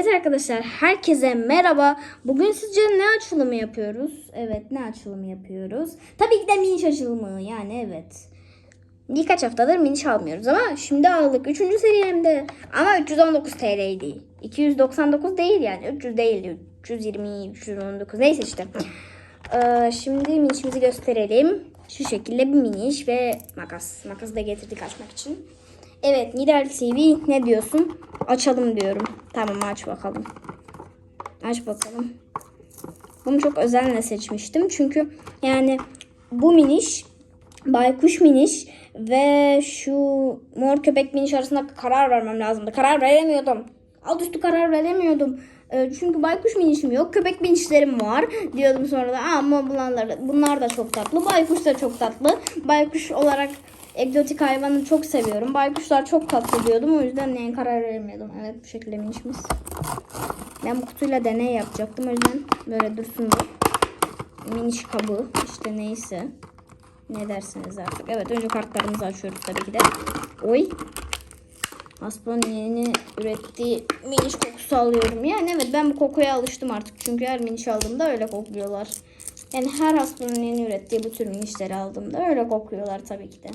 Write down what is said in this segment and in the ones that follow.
Evet arkadaşlar herkese merhaba. Bugün sizce ne açılımı yapıyoruz? Evet ne açılımı yapıyoruz? Tabii ki de miniş açılımı yani evet. Birkaç haftadır miniş almıyoruz ama şimdi aldık. Üçüncü seri hem de. Ama 319 TL'ydi. 299 değil yani. 300 değil. 320, 319 neyse işte. Ee, şimdi minişimizi gösterelim. Şu şekilde bir miniş ve makas. Makası da getirdik açmak için. Evet Nidal TV ne diyorsun? Açalım diyorum. Tamam aç bakalım. Aç bakalım. Bunu çok özenle seçmiştim. Çünkü yani bu miniş baykuş miniş ve şu mor köpek miniş arasında karar vermem lazımdı. Karar veremiyordum. Alt üstü karar veremiyordum. Ee, Çünkü baykuş minişim yok. Köpek minişlerim var. Diyordum sonra da ama bunlar, bunlar da çok tatlı. Baykuş da çok tatlı. Baykuş olarak egzotik hayvanı çok seviyorum. Baykuşlar çok tatlı diyordum. O yüzden neye karar veremiyordum. Evet bu şekilde minişimiz. Ben bu kutuyla deney yapacaktım. O yüzden böyle dursun bu. Miniş kabı işte neyse. Ne derseniz artık. Evet önce kartlarımızı açıyoruz tabii ki de. Oy. Hasbro'nun yeni ürettiği miniş kokusu alıyorum. Yani evet ben bu kokuya alıştım artık. Çünkü her miniş aldığımda öyle kokluyorlar. Yani her Hasbro'nun yeni ürettiği bu tür minişleri aldığımda öyle kokuyorlar tabii ki de.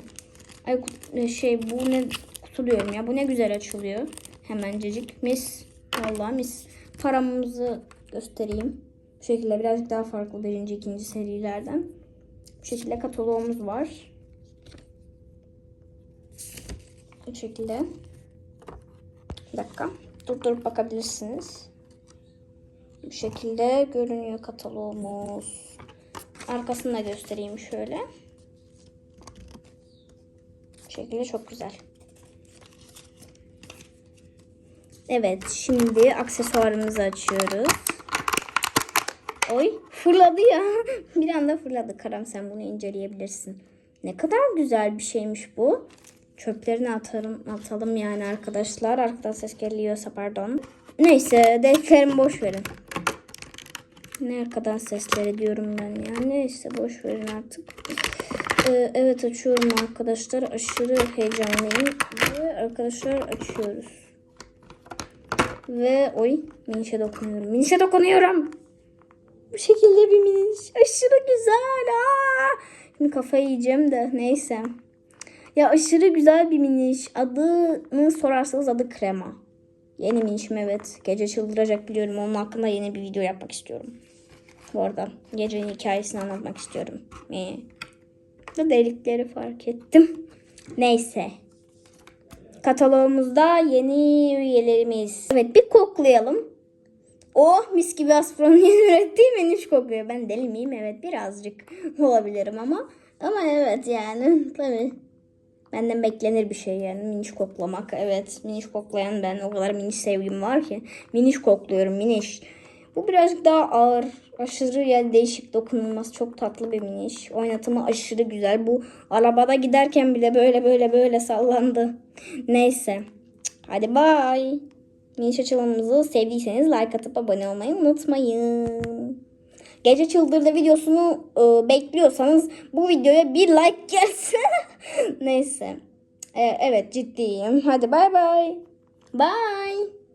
Ay kut- şey bu ne kutu diyorum ya. Bu ne güzel açılıyor. Hemencecik. Mis. Vallahi mis. Paramızı göstereyim. Bu şekilde birazcık daha farklı birinci ikinci serilerden. Bu şekilde kataloğumuz var. Bu şekilde. Bir dakika. Durdurup bakabilirsiniz. Bu şekilde görünüyor kataloğumuz. Arkasını da göstereyim şöyle. Şekilde çok güzel. Evet şimdi aksesuarımızı açıyoruz. Oy fırladı ya. bir anda fırladı. Karam sen bunu inceleyebilirsin. Ne kadar güzel bir şeymiş bu. Çöplerini atarım, atalım yani arkadaşlar. Arkadan ses geliyorsa pardon. Neyse dediklerimi boş verin. Ne arkadan sesleri diyorum ben ya. Neyse boş verin artık. Ee, evet açıyorum arkadaşlar. Aşırı heyecanlıyım. Ve arkadaşlar açıyoruz. Ve oy minişe dokunuyorum. Minişe dokunuyorum. Bu şekilde bir miniş. Aşırı güzel. Aa! Şimdi kafayı yiyeceğim de neyse. Ya aşırı güzel bir miniş. Adını sorarsanız adı Krema. Yeni minişim evet. Gece çıldıracak biliyorum. Onun hakkında yeni bir video yapmak istiyorum. Bu arada gecenin hikayesini anlatmak istiyorum. Ee, da delikleri fark ettim. Neyse. Kataloğumuzda yeni üyelerimiz. Evet bir koklayalım. Oh mis gibi Aspro'nun yeni ürettiği miniş kokuyor. Ben deli miyim? Evet birazcık olabilirim ama. Ama evet yani tabii. Benden beklenir bir şey yani miniş koklamak. Evet miniş koklayan ben o kadar miniş sevgim var ki. Miniş kokluyorum miniş. Bu birazcık daha ağır. Aşırı yani değişik dokunulması çok tatlı bir miniş. Oynatımı aşırı güzel. Bu arabada giderken bile böyle böyle böyle sallandı. Neyse. Hadi bay. Miniş açılımımızı sevdiyseniz like atıp abone olmayı unutmayın. Gece çıldırdı videosunu e, bekliyorsanız bu videoya bir like gelsin. Neyse. E, evet ciddiyim. Hadi bay bay. Bye.